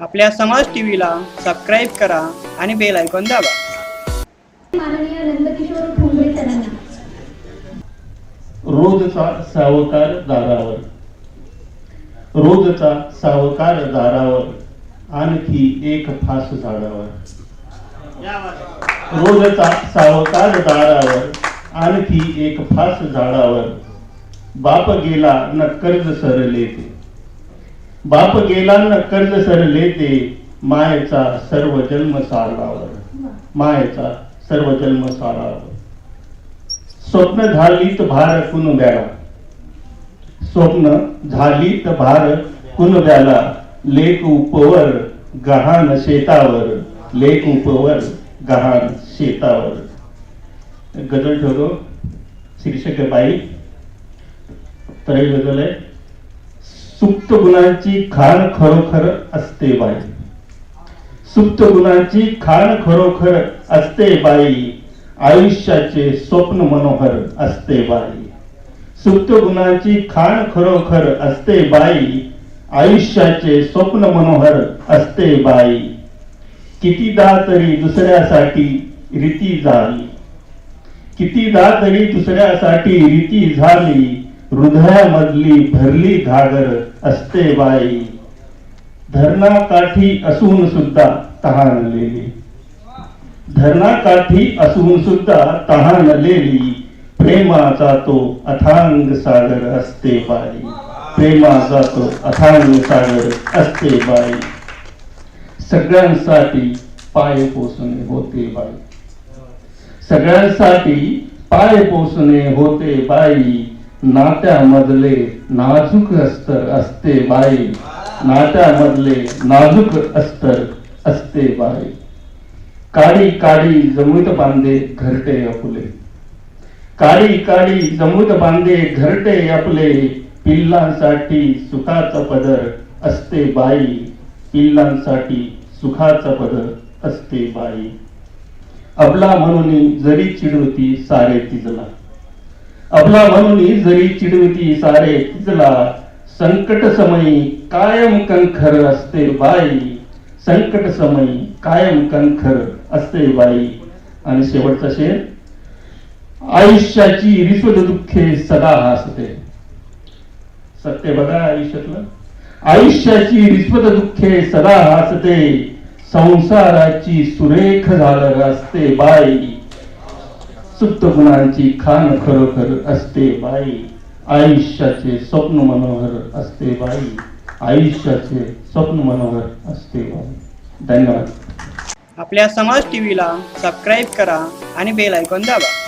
आपल्या समाज टीव्हीला सबस्क्राईब करा आणि बेल आयकॉन दाबा. रोजचा सावकार दारावर. रोजचा सावकार दारावर. आणखी एक फास झाडावर. रोजचा सावकार दारावर. आणखी एक फास झाडावर. बाप गेला न कर्ज सरले ते बाप गेला न कर्ज सरले ते मायेचा सर्व जन्म सारावर. मायेचा सर्व जन्म सारावर. स्वप्न झालीत भार कुणब्याला. स्वप्न झालीत भार कुणब्याला. लेख उपवर गहाण शेतावर. लेख उपवर गहाण शेतावर. गजल ठेवतो. शीर्षक बाई तर गजल आहे. सुप्त गुणांची खाण खरोखर असते बाई. सुप्त गुणांची खाण खरोखर असते बाई. आयुष्याचे स्वप्न मनोहर असते बाई. सुप्त गुणांची खाण खरोखर असते बाई. आयुष्याचे स्वप्न मनोहर असते बाई. कितीदा तरी दुसऱ्यासाठी रीती झाली. कितीदा तरी दुसऱ्यासाठी रीती झाली. हृदयामधली भरली घागर असते बाई। धरणाकाठी असून सुद्धा तहानलेली धरणाकाठी असून सुद्धा तहानलेली प्रेमाचा तो अथांग सागर असते बाई। प्रेमाचा तो अथांग सागर असते बाई। सगळ्यांसाठी पाय पोसणे होते बाई। सगळ्यांसाठी पाय पोसणे होते बाई। नात्यामधले नाजूक अस्तर असते बाई. नात्यामधले नाजूक अस्तर असते बाई. काळी काळी जमूत बांधे घरटे आपले. काळी काळी जमूत बांधे घरटे आपले. पिल्लांसाठी सुखाचा पदर असते बाई. पिल्लांसाठी सुखाचा पदर असते बाई. अबला म्हणून जरी चिडवती सारे तिजला. अबला म्हणून जरी चिडवती सारे तिजला संकट समयी कायम कंखर असते बाई. संकट समयी कायम कंखर असते बाई. आणि शेवटचा शेर आयुष्याची रिसवद दुःखे सदा हसते. सत्य बघा आयुष्यातलं. आयुष्याची रिसवद दुःखे सदा हसते संसाराची सुरेख झालं असते बाई. सुप्त गुणांची खान खरोखर असते बाई. आयुष्याचे स्वप्न मनोहर असते बाई. आयुष्याचे स्वप्न मनोहर असते बाई. धन्यवाद. आपल्या समाज टीव्हीला सबस्क्राईब करा आणि बेल ऐकून दाबा.